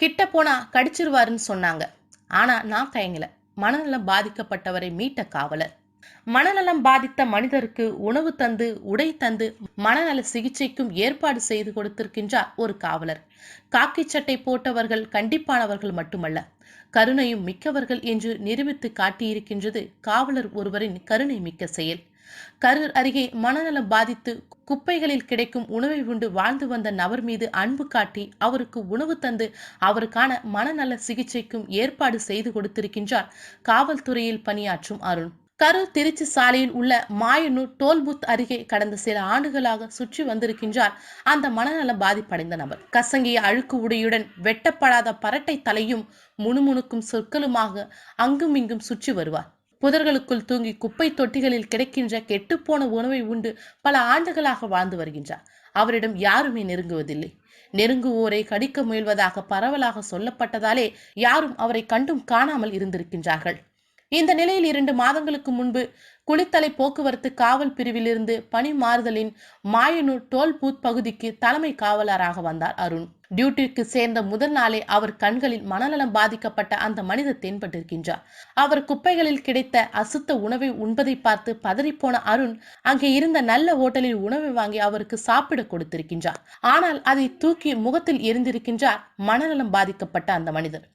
கிட்ட போனா கடிச்சிருவாருன்னு சொன்னாங்க. ஆனா நான் தயங்கல. மனநலம் பாதிக்கப்பட்டவரை மீட்ட காவலர். மனநலம் பாதித்த மனிதருக்கு உணவு தந்து உடை தந்து மனநல சிகிச்சைக்கும் ஏற்பாடு செய்து கொடுத்திருக்கின்றார் ஒரு காவலர். காக்கி சட்டை போட்டவர்கள் கண்டிப்பானவர்கள் மட்டுமல்ல கருணையும் மிக்கவர்கள் என்று நிரூபித்து காட்டியிருக்கின்றது காவலர் ஒருவரின் கருணை மிக்க செயல். கரூர் அருகே மனநலம் பாதித்து குப்பைகளில் கிடைக்கும் உணவை உண்டு வாழ்ந்து வந்த நபர் மீது அன்பு காட்டி அவருக்கு உணவு தந்து அவருக்கான மனநல சிகிச்சைக்கும் ஏற்பாடு செய்து கொடுத்திருக்கின்றார். காவல்துறையில் பணியாற்றும் அருண். கரூர் திருச்சி சாலையில் உள்ள மாயனூர் டோல்புத் அருகே கடந்த சில ஆண்டுகளாக சுற்றி வந்திருக்கின்றார். அந்த மனநல பாதிப்படைந்த நபர். கசங்கிய அழுக்கு உடையுடன் வெட்டப்படாத பரட்டை தலையும் முணுமுணுக்கும் சொற்களுமாக அங்கும் இங்கும் சுற்றி வருவார். புதர்களுக்குள் தூங்கி குப்பை தொட்டிகளில் கிடைக்கின்ற கெட்டுப்போன உணவை உண்டு பல ஆண்டுகளாக வாழ்ந்து வருகின்றார். அவரிடம் யாருமே நெருங்குவதில்லை. நெருங்குவோரை கடிக்க முயல்வதாக பரவலாக சொல்லப்பட்டதாலே யாரும் அவரை கண்டும் காணாமல் இருந்திருக்கின்றார்கள். இந்த நிலையில் இரண்டு மாதங்களுக்கு முன்பு குளித்தலை போக்குவரத்து காவல் பிரிவிலிருந்து பணி மாறுதலின் மாயனூர் டோல் பூத் பகுதிக்கு தலைமை காவலராக வந்தார் அருண். டியூட்டிக்கு சேர்ந்த முதல் நாளே அவர் கண்களில் மனநலம் பாதிக்கப்பட்ட அந்த மனிதர் தென்பட்டிருக்கின்றார். அவர் குப்பைகளில் கிடைத்த அசுத்த உணவை உண்பதை பார்த்து பதறிப்போன அருண் அங்கே இருந்த நல்ல ஓட்டலில் உணவை வாங்கி அவருக்கு சாப்பிட கொடுத்திருக்கின்றார். ஆனால் அதை தூக்கி முகத்தில் எரிந்திருக்கின்றார் மனநலம் பாதிக்கப்பட்ட அந்த மனிதர்.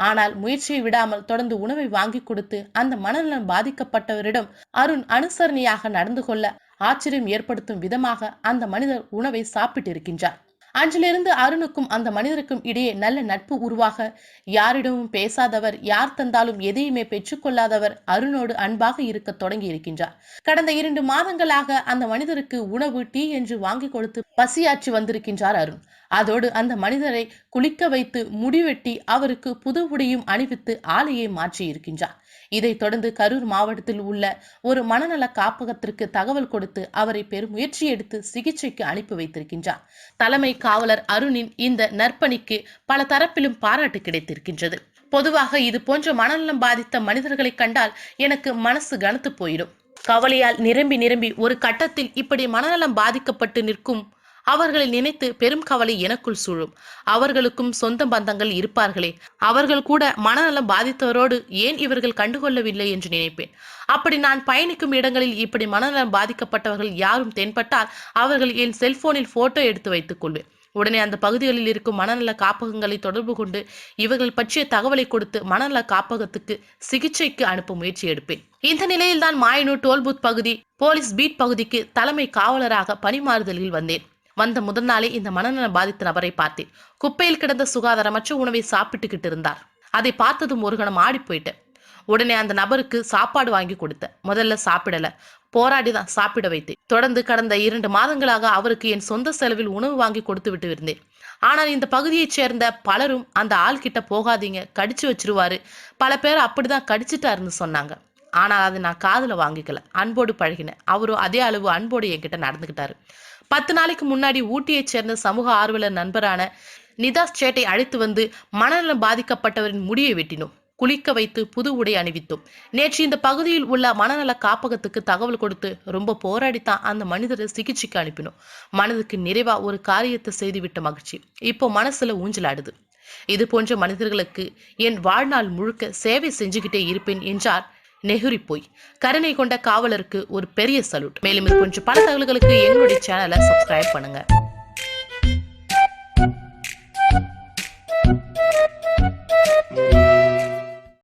ஆனால் முயற்சியை விடாமல் தொடர்ந்து உணவை வாங்கி கொடுத்து அந்த மனநலம் பாதிக்கப்பட்டவரிடம் அருண் அனுசரணையாக நடந்து கொள்ள ஆச்சரியம் ஏற்படுத்தும் விதமாக அந்த மனிதர் உணவை சாப்பிட்டிருக்கின்றார். அன்றிலிருந்து அருணுக்கும் அந்த மனிதருக்கும் இடையே நல்ல நட்பு உருவாக. யாரிடமும் பேசாதவர் யார் தந்தாலும் எதையுமே பெற்றுக்கொள்ளாதவர் அருணோடு அன்பாக இருக்க தொடங்கி இருக்கின்றார் கடந்த இரண்டு மாதங்களாக அந்த மனிதருக்கு உணவு டீ என்று வாங்கி கொடுத்து பசியாற்றி வந்திருக்கின்றார் அருண். அதோடு அந்த மனிதரை குளிக்க வைத்து முடிவெட்டி அவருக்கு புது உடையும் அணிவித்து ஆலையை மாற்றி இருக்கின்றார் இதைத் தொடர்ந்து கரூர் மாவட்டத்தில் உள்ள ஒரு மனநல காப்பகத்திற்கு தகவல் கொடுத்து அவரை பெரும் முயற்சி எடுத்து சிகிச்சைக்கு அனுப்பி வைத்திருக்கின்றார். தலைமை காவலர் அருணின் இந்த நற்பணிக்கு பல தரப்பிலும் பாராட்டு கிடைத்திருக்கின்றது. பொதுவாக இது போன்ற மனநலம் பாதித்த மனிதர்களை கண்டால் எனக்கு மனசு கனத்து போயிடும். கவலையால் நிரம்பி நிரம்பி ஒரு கட்டத்தில் இப்படி மனநலம் பாதிக்கப்பட்டு நிற்கும் அவர்களை நினைத்து பெரும் கவலை எனக்குள் சூழும். அவர்களுக்கும் சொந்த பந்தங்கள் இருப்பார்களே அவர்கள் கூட மனநலம் பாதித்தவரோடு ஏன் இவர்கள் கண்டுகொள்ளவில்லை என்று நினைப்பேன். அப்படி நான் பயணிக்கும் இடங்களில் இப்படி மனநலம் பாதிக்கப்பட்டவர்கள் யாரும் தென்பட்டால் அவர்கள் என் செல்போனில் போட்டோ எடுத்து வைத்துக் கொள்வேன். உடனே அந்த பகுதிகளில் இருக்கும் மனநல காப்பகங்களை தொடர்பு கொண்டு இவர்கள் பற்றிய தகவலை கொடுத்து மனநல காப்பகத்துக்கு சிகிச்சைக்கு அனுப்ப முயற்சி எடுப்பேன். இந்த நிலையில்தான் மாயனூர் டோல்பூத் பகுதி போலீஸ் பீட் பகுதிக்கு தலைமை காவலராக பணிமாறுதலில் வந்தேன். வந்த முதல் நாளே இந்த மனநல பாதித்த நபரை பார்த்தேன். குப்பையில் கிடந்த சுகாதாரமற்ற உணவை சாப்பிட்டுக்கிட்டு இருந்தார். அதை பார்த்ததும் ஒரு கணம் ஆடி போயிட்டேன் உடனே அந்த நபருக்கு சாப்பாடு வாங்கி கொடுத்தேன். முதல்ல சாப்பிடல. போராடி தான் சாப்பிட வைத்தேன். தொடர்ந்து கடந்த இரண்டு மாதங்களாக அவருக்கு என் சொந்த செலவில் உணவு வாங்கி கொடுத்து விட்டு இருந்தேன். ஆனால் இந்த பகுதியைச் சேர்ந்த பலரும் அந்த ஆள் கிட்ட போகாதீங்க கடிச்சு வச்சிருவாரு. பல பேர் அப்படிதான் கடிச்சிட்டாருன்னு சொன்னாங்க. ஆனால் அதை நான் காதில் வாங்கிக்கல. அன்போடு பழகினேன். அவரும் அதே அளவு அன்போடு என்கிட்ட நடந்துக்கிட்டாரு. பத்து நாளைக்கு முன்னாடி ஊட்டியைச் சேர்ந்த சமூக ஆர்வலர் நண்பரான நிதாஸ் சேட்டை அழைத்து வந்து மனநலம் பாதிக்கப்பட்டவரின் முடியை வெட்டினோம். குளிக்க வைத்து புது உடை அணிவித்தோம். நேற்று இந்த பகுதியில் உள்ள மனநல காப்பகத்துக்கு தகவல் கொடுத்து ரொம்ப போராடித்தான் அந்த மனிதரை சிகிச்சைக்கு அனுப்பினோம். மனதுக்கு நிறைவா ஒரு காரியத்தை செய்துவிட்ட மகிழ்ச்சி. இப்போ மனசுல ஊஞ்சலாடுது இது போன்ற மனிதர்களுக்கு என் வாழ்நாள் முழுக்க சேவை செஞ்சுக்கிட்டே இருப்பேன் என்றார் நெஹுரி போய். கருணை கொண்ட காவலருக்கு ஒரு பெரிய சல்யூட். மேலும் இது போன்ற பல தகவல்களுக்கு எங்களுடைய சேனலை சப்ஸ்கிரைப் பண்ணுங்க.